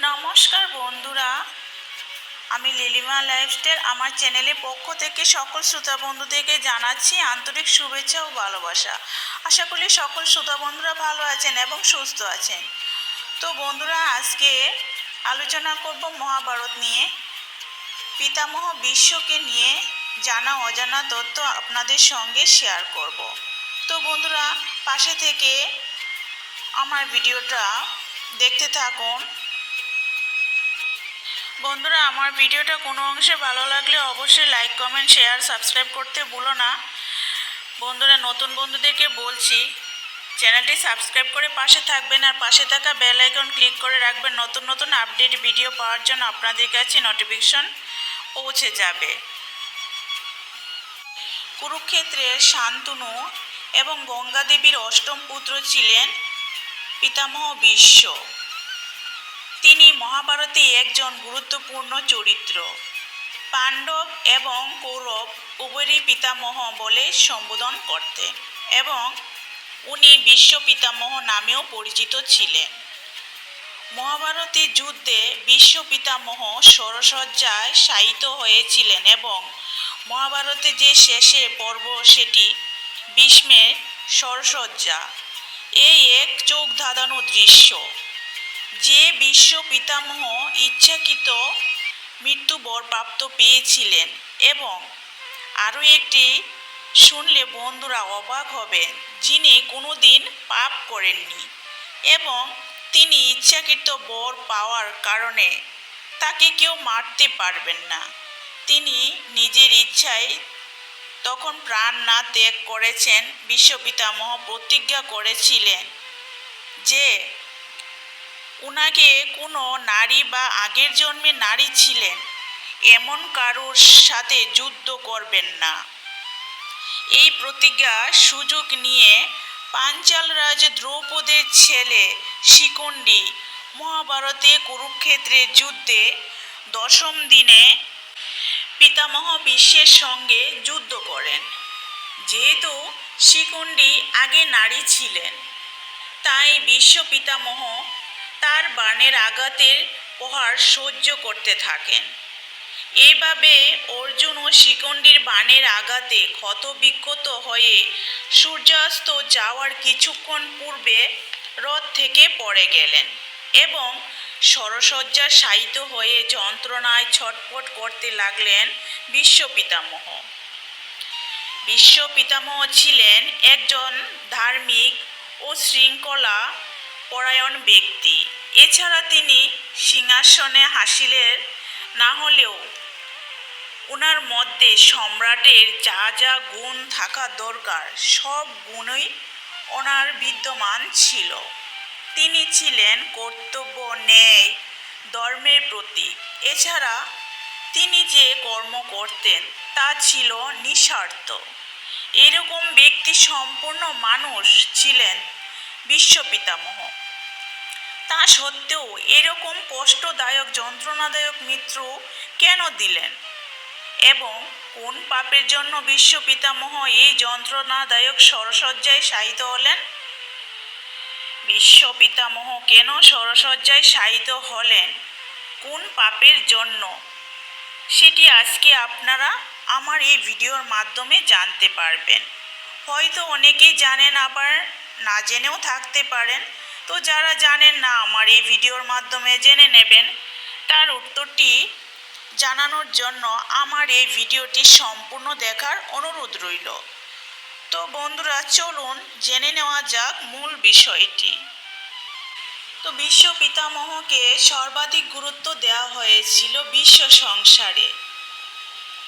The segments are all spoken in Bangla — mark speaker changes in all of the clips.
Speaker 1: নমস্কার বন্ধুরা। আমি লিলিমা লাইফস্টাইল। আমার চ্যানেলের পক্ষ থেকে সকল শ্রোতা বন্ধুদেরকে জানাচ্ছি আন্তরিক শুভেচ্ছা ও ভালোবাসা। আশা করি সকল শ্রোতা বন্ধুরা ভালো আছেন এবং সুস্থ আছেন। তো বন্ধুরা, আজকে আলোচনা করব মহাভারত নিয়ে। পিতামহ বিশ্বকে নিয়ে জানা অজানা তথ্য আপনাদের সঙ্গে শেয়ার করব। তো বন্ধুরা, পাশে থেকে আমার ভিডিওটা দেখতে থাকুন। বন্ধুরা, আমার ভিডিওটা কোনো অংশে ভালো লাগলে অবশ্যই লাইক কমেন্ট শেয়ার সাবস্ক্রাইব করতে ভুলো না। বন্ধুরা, নতুন বন্ধুদেরকে বলছি, চ্যানেলটি সাবস্ক্রাইব করে পাশে থাকবেন আর পাশে থাকা বেল আইকন ক্লিক করে রাখবেন। নতুন নতুন আপডেট ভিডিও পাওয়ার জন্য আপনাদের কাছে নোটিফিকেশন পৌঁছে যাবে। কুরুক্ষেত্রের শান্তনু এবং গঙ্গা দেবীর অষ্টম পুত্র ছিলেন পিতামহ বিশ্ব। তিনি মহাভারতে একজন গুরুত্বপূর্ণ চরিত্র। পাণ্ডব এবং কৌরব উভয়েরই পিতামহ বলে সম্বোধন করতেন এবং উনি বিশ্ব পিতামহ নামেও পরিচিত ছিলেন। মহাভারতের যুদ্ধে বিশ্ব পিতামহ সরসজ্জায় শায়িত হয়েছিলেন এবং মহাভারতে যে শেষে পর্ব সেটি ভীষ্মের সরসজ্জা এই এক চোখ ধাঁধানো দৃশ্য। যে বিশ্ব পিতামহ ইচ্ছাকৃত মৃত্যুবর প্রাপ্ত পেয়েছিলেন এবং আরও একটি শুনলে বন্ধুরা অবাক হবেন, যিনি কোনোদিন পাপ করেননি এবং তিনি ইচ্ছাকৃত বর পাওয়ার কারণে তাকে কেউ মারতে পারবেন না। তিনি নিজের ইচ্ছায় তখন প্রাণ না ত্যাগ করেছেন বিশ্বপিতামহ প্রতিজ্ঞা করেছিলেন যে উনাকে কোনো নারী বা আগের জন্মে নারী ছিলেন, এমন কারোর সাথে যুদ্ধ করবেন না। এই প্রতিজ্ঞা সুযোগ নিয়ে পাঞ্চাল রাজ দ্রৌপদীর ছেলে শিকন্ডি মহাভারতে কুরুক্ষেত্রের যুদ্ধে দশম দিনে পিতামহ বিশ্বের সঙ্গে যুদ্ধ করেন। যেহেতু শিকন্ডি আগে নারী ছিলেন, তাই বিশ্ব পিতামহ তার বাণের আঘাতের প্রহার সহ্য করতে থাকেন। এইভাবে অর্জুন ও শিকন্ডির বাণের আঘাতে ক্ষতবিক্ষত হয়ে সূর্যাস্ত যাওয়ার কিছুক্ষণ পূর্বে রথ থেকে পড়ে গেলেন এবং সরসজ্জার শায়িত হয়ে যন্ত্রণায় ছটপট করতে লাগলেন বিশ্ব পিতামহ। বিশ্ব পিতামহ ছিলেন একজন ধার্মিক ও শৃঙ্খলা পরায়ণ ব্যক্তি। এছাড়া তিনি সিংহাসনে হাসিলের না হলেও ওনার মধ্যে সম্রাটের যা যা গুণ থাকা দরকার, সব গুণই ওনার বিদ্যমান ছিল। তিনি ছিলেন কর্তব্য ন্যায়, ধর্মের প্রতীক। এছাড়া তিনি যে কর্ম করতেন, তা ছিল নিঃস্বার্থ। এরকম ব্যক্তি সম্পূর্ণ মানুষ ছিলেন বিশ্বপিতামহ। তা সত্ত্বেও এরকম কষ্টদায়ক, যন্ত্রণাদায়ক মিত্র কেন দিলেন? এবং কোন পাপের জন্য বিশ্ব পিতামহ এই যন্ত্রণাদায়ক সরসজ্জায় শায়িত হলেন? বিশ্ব পিতামহ কেন সরসজ্জায় শায়িত হলেন? কোন পাপের জন্য? সেটি আজকে আপনারা আমার এই ভিডিওর মাধ্যমে জানতে পারবেন। হয়তো অনেকেই জানেন আবার না জেনেও থাকতে পারেন। তো যারা জানেন না আমার এই ভিডিওর মাধ্যমে জেনে নেবেন, তার উত্তরটি জানানোর জন্য আমার এই ভিডিওটি সম্পূর্ণ দেখার অনুরোধ রইল। তো বন্ধুরা, চলুন জেনে নেওয়া যাক মূল বিষয়টি। তো বিশ্ব পিতামহকে সর্বাধিক গুরুত্ব দেওয়া হয়েছিল বিশ্ব সংসারে।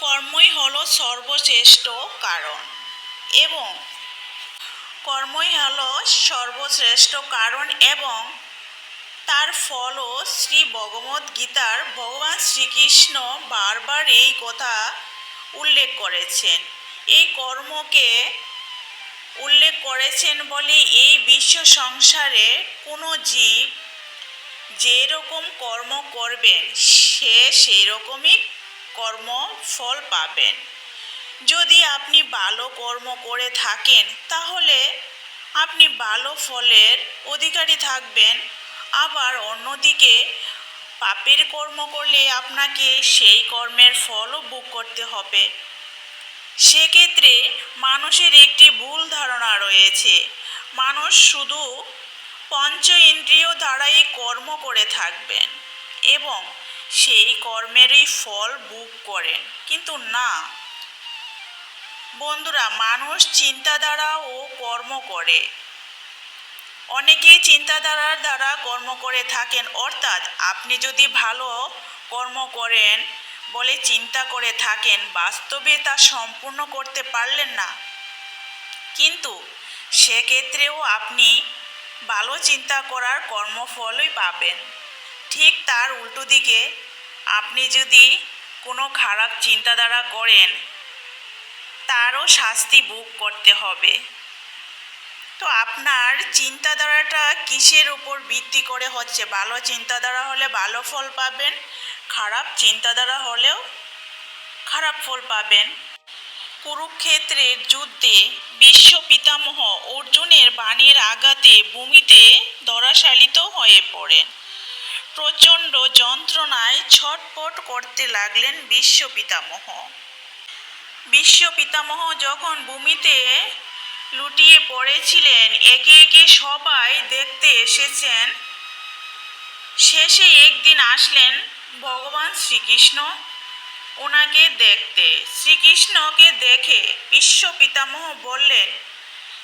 Speaker 1: কর্মই হলো সর্বশ্রেষ্ঠ কারণ এবং কর্মই হলো সর্বশ্রেষ্ঠ কারণ এবং তার ফলও শ্রী ভগবত গীতার ভগবান শ্রীকৃষ্ণ বারবার এই কথা উল্লেখ করেছেন। এই কর্মকে উল্লেখ করেছেন বলে এই বিশ্ব সংসারে কোনো জীব যেরকম কর্ম করবেন, সে সেই রকমই কর্ম ফল পাবেন। যদি আপনি ভালো কর্ম করে থাকেন, তাহলে আপনি ভালো ফলের অধিকারী থাকবেন। আবার অন্যদিকে, পাপের কর্ম করলে আপনাকে সেই কর্মের ফলও ভোগ করতে হবে। সেক্ষেত্রে মানুষের একটি ভুল ধারণা রয়েছে। মানুষ শুধু পঞ্চ ইন্দ্রিয় দ্বারাই কর্ম করে থাকবেন এবং সেই কর্মেরই ফল ভোগ করেন। কিন্তু না। বন্ধুরা, মানুষ চিন্তাধারা ও কর্ম করে। অনেকেই চিন্তাধারার দ্বারা কর্ম করে থাকেন। অর্থাৎ আপনি যদি ভালো কর্ম করেন বলে চিন্তা করে থাকেন, বাস্তবে তা সম্পূর্ণ করতে পারলেন না। কিন্তু সেক্ষেত্রেও আপনি ভালো চিন্তা করার কর্মফলই পাবেন। ঠিক তার উল্টো দিকে আপনি যদি কোনো খারাপ চিন্তাধারা করেন তারও শাস্তি ভোগ করতে হবে। তো আপনার চিন্তাধারাটা কিসের উপর ভিত্তি করে হচ্ছে? ভালো চিন্তাধারা হলে ভালো ফল পাবেন, খারাপ চিন্তাধারা হলেও খারাপ ফল পাবেন। কুরুক্ষেত্রের যুদ্ধে বিশ্ব পিতামহ অর্জুনের বাণীর আঘাতে ভূমিতে ধরাশালিত হয়ে পড়েন। প্রচণ্ড যন্ত্রণায় ছটপট করতে লাগলেন বিশ্ব পিতামহ। বিশ্ব পিতামহ যখন ভূমিতে লুটিয়ে পড়েছিলেন, একে একে সবাই দেখতে এসেছেন। শেষে একদিন আসলেন ভগবান শ্রীকৃষ্ণ। ওনাকে দেখতে। শ্রীকৃষ্ণকে দেখে বিশ্ব পিতামহ বললেন,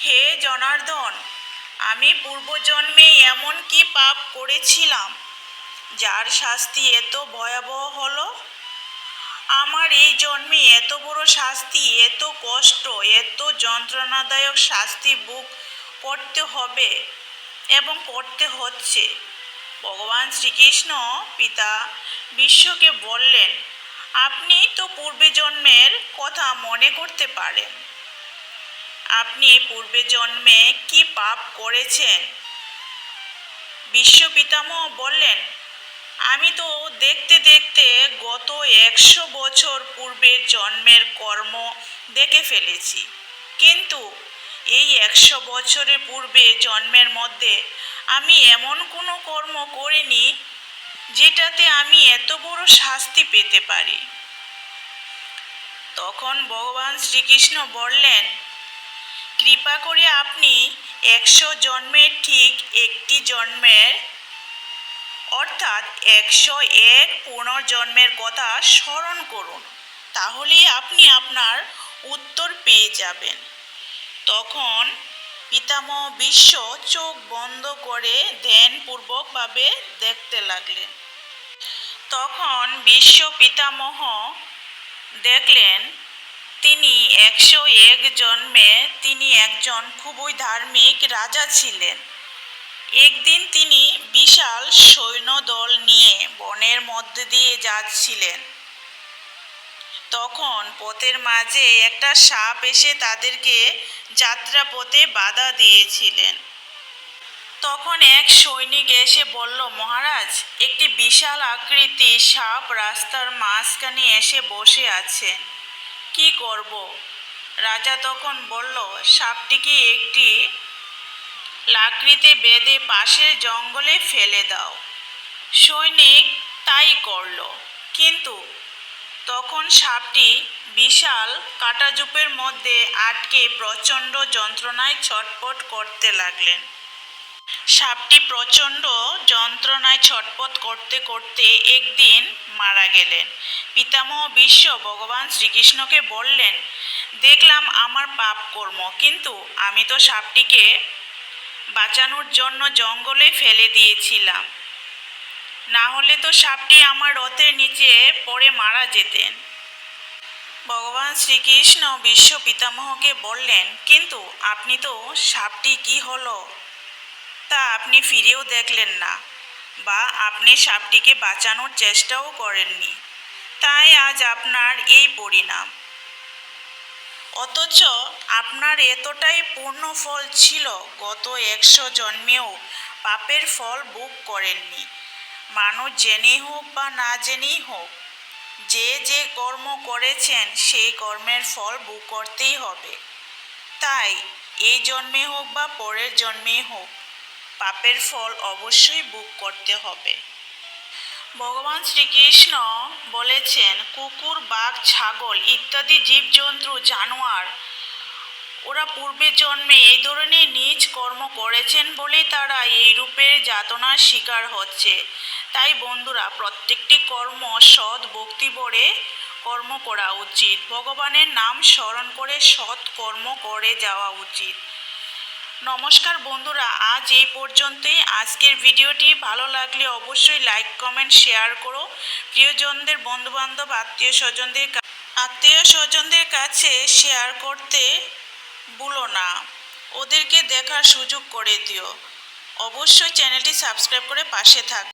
Speaker 1: হে জনার্দন, আমি পূর্বজন্মে এমন কি পাপ করেছিলাম, যার শাস্তি এত ভয়াবহ হলো? আমার এই জন্মে এত বড় শাস্তি, এত কষ্ট, এত যন্ত্রণাদায়ক শাস্তি বুক করতে হবে এবং করতে হচ্ছে। ভগবান শ্রীকৃষ্ণ পিতা বিশ্বকে বললেন, আপনি তো পূর্বে জন্মের কথা মনে করতে পারেন। আপনি পূর্বে জন্মে কি পাপ করেছেন? বিশ্ব পিতামহ বললেন আমি তো দেখতে দেখতে গত একশো বছর পূর্বের জন্মের কর্ম দেখে ফেলেছি। কিন্তু এই একশো বছরের পূর্বে জন্মের মধ্যে আমি এমন কোনো কর্ম করিনি যেটাতে আমি এত বড় শাস্তি পেতে পারি। তখন ভগবান শ্রীকৃষ্ণ বললেন, কৃপা করে আপনি একশো জন্মের ঠিক একটি জন্মের অর্থাৎ একশো এক পুনর্জন্মের কথা স্মরণ করুন, তাহলেই আপনি আপনার উত্তর পেয়ে যাবেন। তখন পিতামহ বিশ্ব চোখ বন্ধ করে ধ্যানপূর্বকভাবে দেখতে লাগলেন। তখন বিশ্ব পিতামহ দেখলেন, তিনি একশো এক জন্মে তিনি একজন খুবই ধার্মিক রাজা ছিলেন। একদিন তিনি বিশাল সৈন্যদল নিয়ে বনের মধ্যে দিয়ে যাচ্ছিলেন। তখন পথের মাঝে একটা সাপ এসে তাদেরকে যাত্রাপথে বাধা দিয়েছিলেন। তখন এক সৈনিক এসে বলল, মহারাজ, একটি বিশাল আকৃতি সাপ রাস্তার মাঝখানে এসে বসে আছে। কি করব? রাজা তখন বলল সাপটিকে একটি লাকড়িতে বেঁধে পাশের জঙ্গলে ফেলে দাও। সৈনিক তাই করল। কিন্তু তখন সাপটি বিশাল কাটাজুপের মধ্যে আটকে প্রচণ্ড যন্ত্রণায় ছটপট করতে লাগলেন। সাপটি প্রচণ্ড যন্ত্রণায় ছটপট করতে করতে একদিন মারা গেলেন। পিতামহ বিশ্ব ভগবান শ্রীকৃষ্ণকে বললেন, দেখলাম আমার পাপ কর্ম, কিন্তু আমি তো সাপটিকে বাঁচানোর জন্য জঙ্গলে ফেলে দিয়েছিলাম। না হলে তো সাপটি আমার রথের নিচে পড়ে মারা যেতেন। ভগবান শ্রীকৃষ্ণ বিশ্ব পিতামহকে বললেন, কিন্তু আপনি তো সাপটি কি হলো? তা আপনি ফিরেও দেখলেন না বা আপনি সাপটিকে বাঁচানোর চেষ্টাও করেননি। তাই আজ আপনার এই পরিণাম। অথচ আপনার এতটাই পূর্ণ ফল ছিল, গত একশো জন্মেও পাপের ফল ভোগ করেননি। মানুষ জেনেই হোক বা না জেনেই হোক, যে যে কর্ম করেছেন, সেই কর্মের ফল ভোগ করতেই হবে। তাই, এই জন্মে হোক বা পরের জন্মে হোক, পাপের ফল অবশ্যই ভোগ করতে হবে। ভগবান শ্রীকৃষ্ণ বলেছেন, কুকুর, বাঘ, ছাগল ইত্যাদি জীবজন্তু, জানোয়ার, ওরা পূর্বের জন্মে এই ধরনের নিজ কর্ম করেছেন বলেই তারা এই রূপের যাতনার শিকার হচ্ছে। তাই বন্ধুরা, প্রত্যেকটি কর্ম সৎ ভক্তি ভক্তিভরে কর্ম করা উচিত। ভগবানের নাম স্মরণ করে সৎ কর্ম করে যাওয়া উচিত। নমস্কার বন্ধুরা, আজ এই পর্যন্তই। আজকের ভিডিওটি ভালো লাগলে অবশ্যই লাইক কমেন্ট শেয়ার করো। প্রিয়জনদের, বন্ধুবান্ধব, আত্মীয় স্বজনদের আত্মীয় স্বজনদের কাছে শেয়ার করতে ভুলো না। ওদেরকে দেখার সুযোগ করে দিও। অবশ্যই চ্যানেলটি সাবস্ক্রাইব করে পাশে থাক